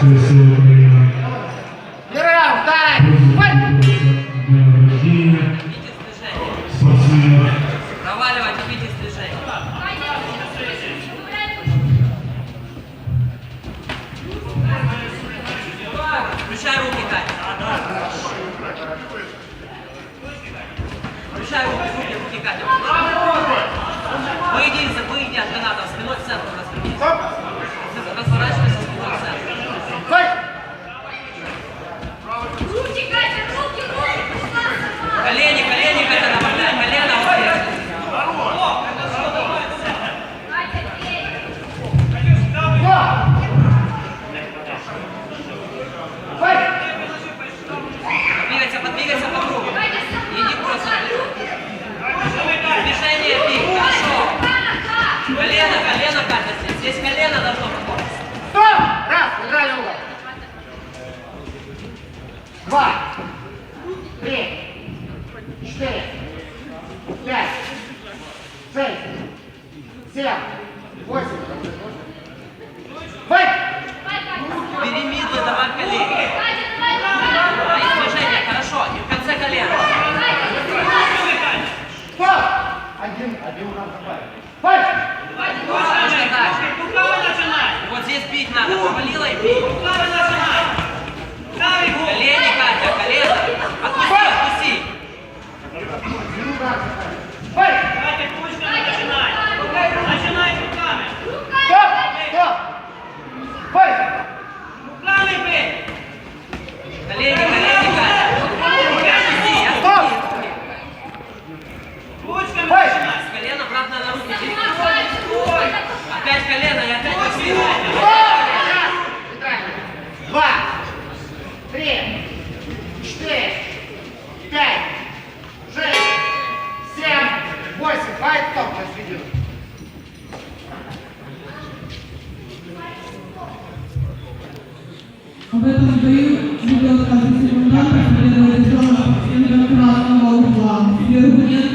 Выйди, выйди от каната, спиной в центр развернись. Разворачивайся спиной в центр. Файт! Руки, Катя, руки, руки, пошла сама. Колени, колени, Катя, направляй, колено вот здесь. Файт! Подвигайся, подвигайся по кругу. Иди просто. Движение бей, хорошо. Колено, колено, Катя, здесь. Здесь колено должно быть. Стоп! Раз, играли угол. Два. Три. Четыре. Пять. Шесть. Семь. Восемь. Бери мидлы, давай колени. Три, четыре, пять, шесть, семь, восемь. Файт, стоп, разведи. В этом бою секундант, победа Александра Спортсменка красного угла. Сергуненко Екатерина.